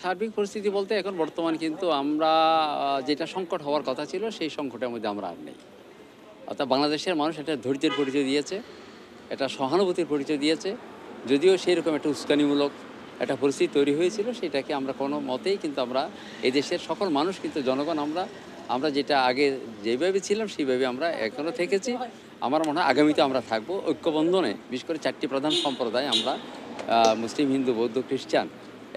সার্বিক পরিস্থিতি বলতে এখন বর্তমান কিন্তু আমরা যেটা সংকট হওয়ার কথা ছিল, সেই সংকটের মধ্যে আমরা আর নেই। অর্থাৎ বাংলাদেশের মানুষ একটা ধৈর্যের পরিচয় দিয়েছে এটা সহানুভূতির পরিচয় দিয়েছে, যদিও সেই রকম একটা উস্কানিমূলক একটা পরিস্থিতি তৈরি হয়েছিল, সেটাকে আমরা কোনো মতেই কিন্তু আমরা এই দেশের সকল মানুষ কিন্তু, জনগণ আমরা আমরা যেটা আগে যেভাবে ছিলাম, সেইভাবে আমরা এখনও থেকেছি। আমার মনে হয় আগামীতে আমরা থাকব ঐক্যবন্ধনে, বিশেষ করে চারটি প্রধান সম্প্রদায় আমরা মুসলিম, হিন্দু, বৌদ্ধ, খ্রিস্টান।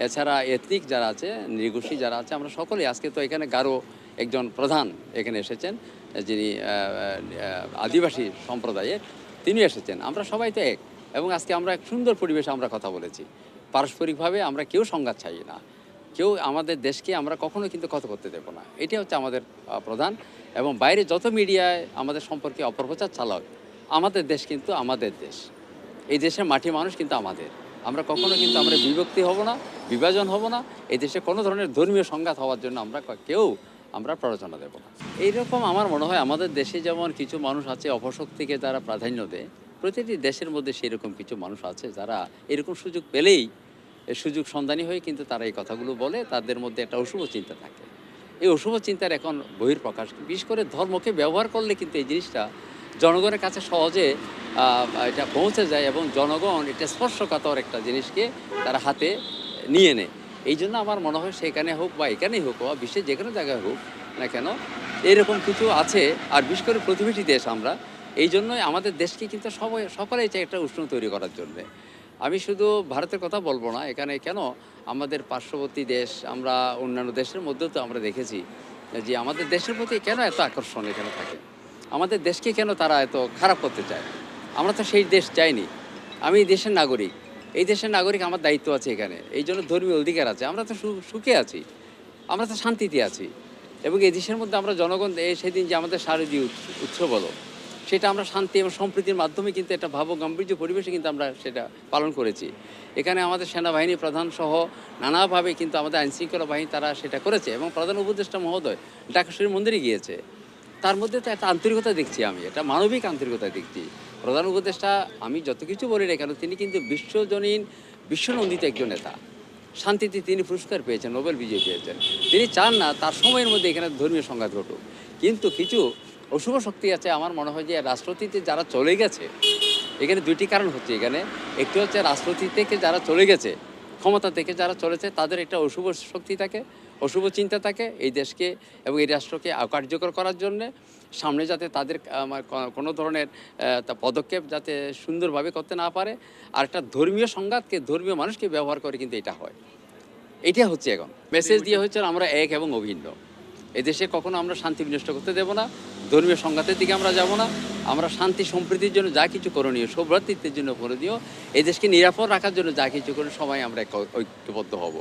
এছাড়া এথনিক যারা আছে নৃগোষ্ঠী যারা আছে, আমরা সকলেই আজকে তো এখানে গারো একজন প্রধান এখানে এসেছেন, যিনি আদিবাসী সম্প্রদায়ের, তিনি এসেছেন। আমরা সবাই তো এক এবং আজকে আমরা এক সুন্দর পরিবেশে আমরা কথা বলেছি। পারস্পরিকভাবে আমরা কেউ সংঘাত চাই না। কেউ আমাদের দেশকে আমরা কখনো কিন্তু কথা করতে দেবো না। এটাই হচ্ছে আমাদের প্রধান এবং বাইরে যত মিডিয়ায় আমাদের সম্পর্কে অপপ্রচার চালাক আমাদের দেশ কিন্তু আমাদের দেশ। এই দেশের মাটি মানুষ কিন্তু আমাদের। আমরা কখনো কিন্তু আমরা বিভক্তি হব না। বিভাজন হব না। এই দেশে কোনো ধরনের ধর্মীয় সংঘাত হওয়ার জন্য আমরা কেউ আমরা প্ররোচনা দেব না। এইরকম আমার মনে হয় আমাদের দেশে যেমন কিছু মানুষ আছে, অপশক্তিকে তারা প্রাধান্য দেয়, প্রতিটি দেশের মধ্যে সেরকম কিছু মানুষ আছে যারা এরকম সুযোগ পেলেই সুযোগ সন্ধানী হয়ে কিন্তু তারা এই কথাগুলো বলে, তাদের মধ্যে একটা অশুভ চিন্তা থাকে। এই অশুভ চিন্তার এখন বহির্প্রকাশ বিশেষ করে ধর্মকে ব্যবহার করলে কিন্তু এই জিনিসটা জনগণের কাছে সহজে এটা পৌঁছে যায় এবং জনগণ এটা স্পর্শকাতর একটা জিনিসকে তারা হাতে নিয়ে নেয় এই জন্য আমার মনে হয় সেখানে হোক বা এখানেই হোক, বা বিশ্বের যে কোনো জায়গায় হোক না কেন, এরকম কিছু আছে। আর বিশেষ করে প্রতিবেশী দেশ আমরা, এই জন্যই আমাদের দেশকে কিন্তু সবাই, সকলেই চাই একটা উষ্ণ তৈরি করার জন্যে। আমি শুধু ভারতের কথা বলব না, এখানে কেন আমাদের পার্শ্ববর্তী দেশ, আমরা অন্যান্য দেশের মধ্যেও তো আমরা দেখেছি যে আমাদের দেশের প্রতি কেন এত আকর্ষণ এখানে থাকে? আমাদের দেশকে কেন তারা এত খারাপ করতে চায়? আমরা তো সেই দেশ চাইনি। আমি দেশের নাগরিক। এই দেশের নাগরিক আমার দায়িত্ব আছে এখানে। এই জন্য ধর্মীয় অধিকার আছে। আমরা তো সুখে আছি। আমরা তো শান্তিতে আছি। এবং এই দেশের মধ্যে আমরা জনগণ সেদিন যে আমাদের শারদীয় উৎস- উৎসব হলো, সেটা আমরা শান্তি এবং সম্প্রীতির মাধ্যমে কিন্তু একটা ভাব গাম্ভীর্য পরিবেশে কিন্তু আমরা সেটা পালন করেছি। এখানে আমাদের সেনাবাহিনী প্রধান সহ নানাভাবে কিন্তু আমাদের আইনশৃঙ্খলা বাহিনী তারা সেটা করেছে এবং প্রধান উপদেষ্টা মহোদয় ডাকেশ্বরী মন্দিরে গিয়েছে। তার মধ্যে তো একটা আন্তরিকতা দেখছি আমি এটা মানবিক আন্তরিকতা দেখছি। প্রধান উপদেষ্টা, আমি যত কিছু বলি না কেন, তিনি কিন্তু বিশ্বজনীন, বিশ্বনন্দিত একজন নেতা। শান্তিতে তিনি পুরস্কার পেয়েছেন, নোবেল বিজয়ী পেয়েছেন। তিনি চান না তার সময়ের মধ্যে এখানে ধর্মীয় সংঘাত ঘটুক। কিন্তু কিছু অশুভ শক্তি আছে, আমার মনে হয় যে রাষ্ট্রপতিতে যারা চলে গেছে, এখানে দুইটি কারণ হচ্ছে এখানে। একটি হচ্ছে রাষ্ট্রপতি থেকে যারা চলে গেছে, ক্ষমতা থেকে যারা চলেছে, তাদের একটা অশুভ শক্তি থাকে। অশুভ চিন্তা থাকে এই দেশকে এবং এই রাষ্ট্রকে কার্যকর করার জন্যে সামনে যাতে তাদের কোনো ধরনের পদক্ষেপ যাতে সুন্দরভাবে করতে না পারে। আর একটা ধর্মীয় সংঘাতকে, ধর্মীয় মানুষকে ব্যবহার করে কিন্তু এটা হয়। এটা হচ্ছে এখন। মেসেজ দিয়ে হচ্ছে আমরা এক এবং অভিন্ন। এদেশে কখনো আমরা শান্তি বিনষ্ট করতে দেব না। ধর্মীয় সংঘাতের দিকে আমরা যাব না। আমরা শান্তি সম্প্রীতির জন্য যা কিছু করণীয় সৌভ্রাতৃত্বের জন্য করণীয়, এই দেশকে নিরাপদ রাখার জন্য যা কিছু করে সবাই আমরা ঐক্যবদ্ধ হব।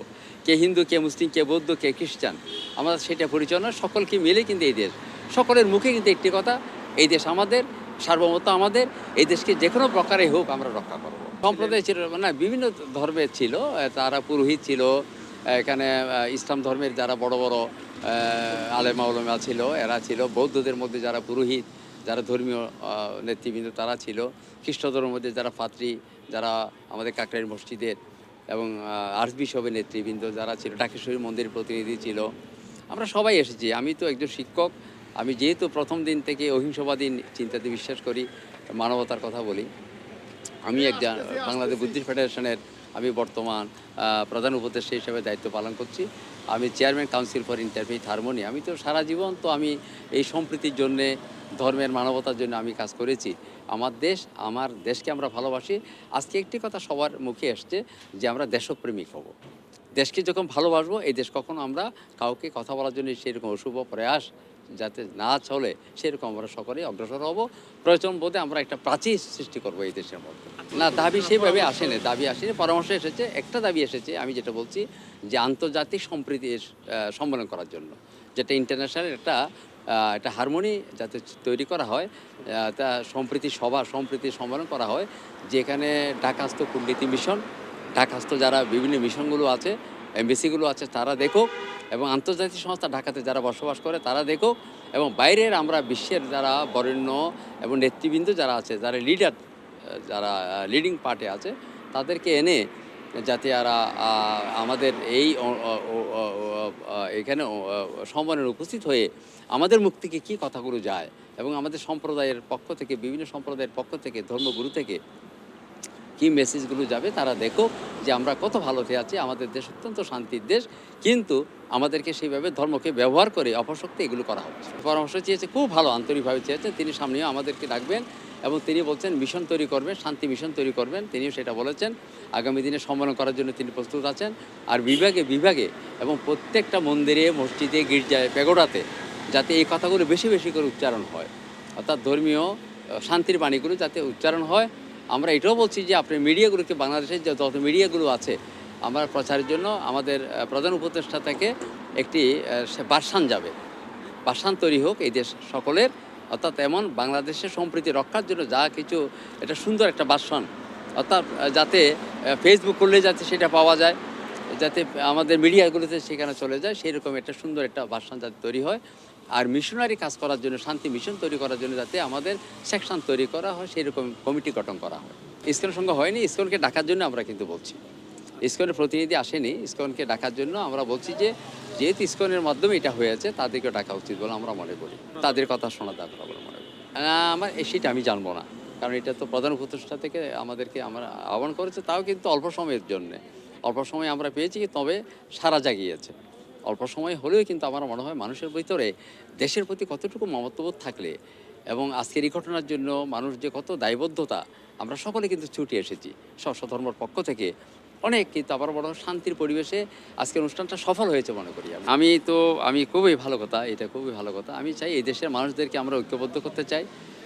কে হিন্দু, কে মুসলিম, কে বৌদ্ধ, কে খ্রিস্টান, আমরা সেটা পরিচালনা সকলকে মিলে কিন্তু এই দেশ, সকলের মুখে কিন্তু একটি কথা, এই দেশ আমাদের, সার্বভৌমত্ব আমাদের, এই দেশকে যে কোনো প্রকারে হোক আমরা রক্ষা করব। সম্প্রদায় ছিল না, বিভিন্ন ধর্মের ছিল, তারা পুরোহিত ছিল, এখানে ইসলাম ধর্মের যারা বড় বড় আলেমা ওলমা ছিল এরা ছিল। বৌদ্ধদের মধ্যে যারা পুরোহিত যারা ধর্মীয় নেতৃবৃন্দ তারা ছিল। খ্রিস্ট ধর্মের মধ্যে যারা পাত্রী যারা আমাদের কাকরাইল মসজিদের এবং আর্চ বিশপের নেতৃবৃন্দ যারা ছিল ডাকেশ্বরী মন্দিরের প্রতিনিধি ছিল। আমরা সবাই এসেছি। আমি তো একজন শিক্ষক। আমি যেহেতু প্রথম দিন থেকে অহিংসবাদী চিন্তাতে বিশ্বাস করি মানবতার কথা বলি। আমি একজন বাংলাদেশ বুদ্ধিস্ট ফেডারেশনের আমি বর্তমান প্রধান উপদেষ্টা হিসেবে দায়িত্ব পালন করছি। আমি chairman council for interfaith harmony আমি তো সারা জীবন তো আমি এই সম্প্রীতির জন্যে, ধর্মের মানবতার জন্য আমি কাজ করেছি। আমার দেশ, আমার দেশকে আমরা ভালোবাসি। আজকে একটি কথা সবার মুখে এসছে যে আমরা দেশপ্রেমিক হব। দেশকে যখন ভালোবাসবো, এই দেশ কখনো আমরা কাউকে কথা বলার জন্য সেরকম অশুভ প্রয়াস যাতে না চলে, সেরকম আমরা সকলেই অগ্রসর হব। প্রয়োজন বোধে আমরা একটা প্রাচীর সৃষ্টি করব এই দেশের মধ্যে। না, দাবি সেইভাবে আসেনি, দাবি আসেনি। পরামর্শ এসেছে, একটা দাবি এসেছে, আমি যেটা বলছি যে আন্তর্জাতিক সম্প্রীতি সম্মেলন করার জন্য। যেটা ইন্টারন্যাশনাল একটা একটা হারমোনি যাতে তৈরি করা হয় তা সম্প্রীতি সভা, সম্প্রীতি সম্মেলন করা হয়, যেখানে ঢাকাস্থ কূটনীতি মিশন ঢাকাস্থ যারা বিভিন্ন মিশনগুলো আছে এমবিসিগুলো আছে, তারা দেখুক এবং আন্তর্জাতিক সংস্থা ঢাকাতে যারা বসবাস করে, তারা দেখুক এবং বাইরের আমরা বিশ্বের যারা বরেণ্য এবং নেতৃবৃন্দ যারা আছে, যারা লিডার যারা লিডিং পার্টে আছে, তাদেরকে এনে যাতে এরা আমাদের এই এখানে সম্মানের উপস্থিত হয়ে আমাদের মুক্তিকে কী কথাগুলো যায় এবং আমাদের সম্প্রদায়ের পক্ষ থেকে, বিভিন্ন সম্প্রদায়ের পক্ষ থেকে, ধর্মগুরু থেকে কি মেসেজগুলো যাবে তারা দেখো যে আমরা কত ভালোতে আছি, আমাদের দেশ অত্যন্ত শান্তির দেশ। কিন্তু আমাদেরকে সেইভাবে ধর্মকে ব্যবহার করে অপশক্তি এগুলো করা হচ্ছে। পরামর্শ চেয়েছে, খুব ভালো আন্তরিকভাবে চেয়েছেন তিনি সামনেও আমাদেরকে ডাকবেন এবং তিনি বলছেন, মিশন তৈরি করবেন, শান্তি মিশন তৈরি করবেন। তিনিও সেটা বলেছেন। আগামী দিনে সম্মেলন করার জন্য তিনি প্রস্তুত আছেন। আর বিভাগে বিভাগে এবং প্রত্যেকটা মন্দিরে, মসজিদে, গির্জায় পেগোড়াতে যাতে এই কথাগুলো বেশি বেশি করে উচ্চারণ হয়। অর্থাৎ ধর্মীয়, শান্তির বাণীগুলো যাতে উচ্চারণ হয়। আমরা এটাও বলছি যে আপনি মিডিয়াগুলোকে বাংলাদেশের যত মিডিয়াগুলো আছে, আমরা প্রচারের জন্য আমাদের প্রধান উপদেষ্টা থেকে একটি বাসান যাবে। বাসান তৈরি হোক এই দেশ সকলের, অর্থাৎ এমন বাংলাদেশের সম্প্রীতি রক্ষার জন্য যা কিছু, এটা সুন্দর একটা বাসন অর্থাৎ যাতে ফেসবুক করলে যাতে সেটা পাওয়া যায়, যাতে আমাদের মিডিয়াগুলোতে সেখানে চলে যায় সেই রকম একটা সুন্দর একটা ভাষণ যাতে তৈরি হয়। আর মিশনারি কাজ করার জন্য, শান্তি মিশন তৈরি করার জন্য যাতে আমাদের সেকশন তৈরি করা হয় সেই রকম কমিটি গঠন করা হয়। ইস্কনের সঙ্গে হয়নি, ইস্কনকে ডাকার জন্য আমরা কিন্তু বলছি। ইস্কনের প্রতিনিধি আসেনি, ইস্কনকে ডাকার জন্য আমরা বলছি যে, যেহেতু ইস্কনের মাধ্যমে এটা হয়েছে তাদেরকে ডাকা উচিত বলে আমরা মনে করি। তাদের কথা শোনা দরকার বলে মনে করি। আমার সেটা আমি জানব না, কারণ এটা তো প্রধান উপদেষ্টা থেকে আমাদেরকে আমরা আহ্বান করেছে, তাও কিন্তু অল্প সময়ের জন্যে। অল্প সময় আমরা পেয়েছি, তবে সারা জাগিয়েছে। অল্প সময় হলেও কিন্তু আমার মনে হয় মানুষের ভিতরে দেশের প্রতি কতটুকু মমত্ববোধ থাকলে এবং আজকের এই ঘটনার জন্য মানুষ যে কত দায়বদ্ধতা, আমরা সকলে কিন্তু ছুটে এসেছি। সব ধর্মের পক্ষ থেকে অনেক কিন্তু আবার বড় শান্তির পরিবেশে আজকের অনুষ্ঠানটা সফল হয়েছে মনে করি। আমি। তো, আমি খুবই ভালো কথা, এটা খুবই ভালো কথা। আমি চাই এই দেশের মানুষদেরকে আমরা ঐক্যবদ্ধ করতে চাই,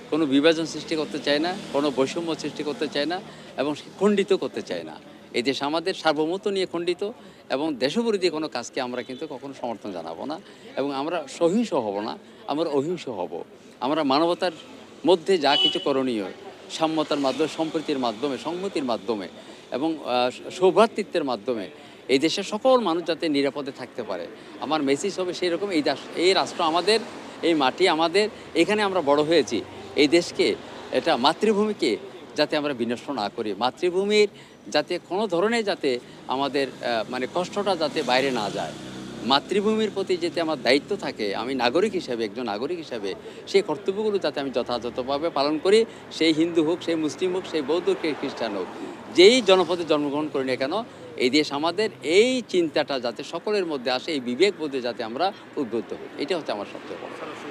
কোনো বিভাজন সৃষ্টি করতে চাই না, কোনো বৈষম্য সৃষ্টি করতে চাই না এবং খণ্ডিত করতে চাই না। এই দেশ আমাদের সার্বভৌমত্ব নিয়ে খণ্ডিত এবং দেশবিরোধী কোনো কাজকে আমরা কিন্তু কখনো সমর্থন জানাব না এবং আমরা সহিংস হব না, আমরা অহিংস হব। আমরা মানবতার মধ্যে যা কিছু করণীয়, সাম্যতার মাধ্যমে, সম্প্রীতির মাধ্যমে, সংহতির মাধ্যমে এবং সৌভ্রাতৃত্বের মাধ্যমে এই দেশের সকল মানুষ যাতে নিরাপদে থাকতে পারে। আমার মেসেজ হবে সেই রকম এই এই রাষ্ট্র আমাদের, এই মাটি আমাদের, এখানে আমরা বড় হয়েছি। এই দেশকে, এটা মাতৃভূমিকে যাতে আমরা বিনষ্ট না করি। মাতৃভূমির যাতে কোনো ধরনের যাতে আমাদের মানে কষ্টটা যাতে বাইরে না যায়। মাতৃভূমির প্রতি যাতে আমার দায়িত্ব থাকে, আমি নাগরিক হিসাবে, একজন নাগরিক হিসাবে, সেই কর্তব্যগুলো যাতে আমি যথাযথভাবে পালন করি, সেই হিন্দু হোক, সেই মুসলিম হোক, সেই বৌদ্ধ খ্রিস্টান হোক, যেই জনপদে জন্মগ্রহণ করি না কেন, এই দেশ আমাদের এই চিন্তাটা যাতে সকলের মধ্যে আসে, এই বিবেক বোধে যাতে আমরা উদ্বুদ্ধ হই। এটা হচ্ছে আমার সবচেয়ে বড়।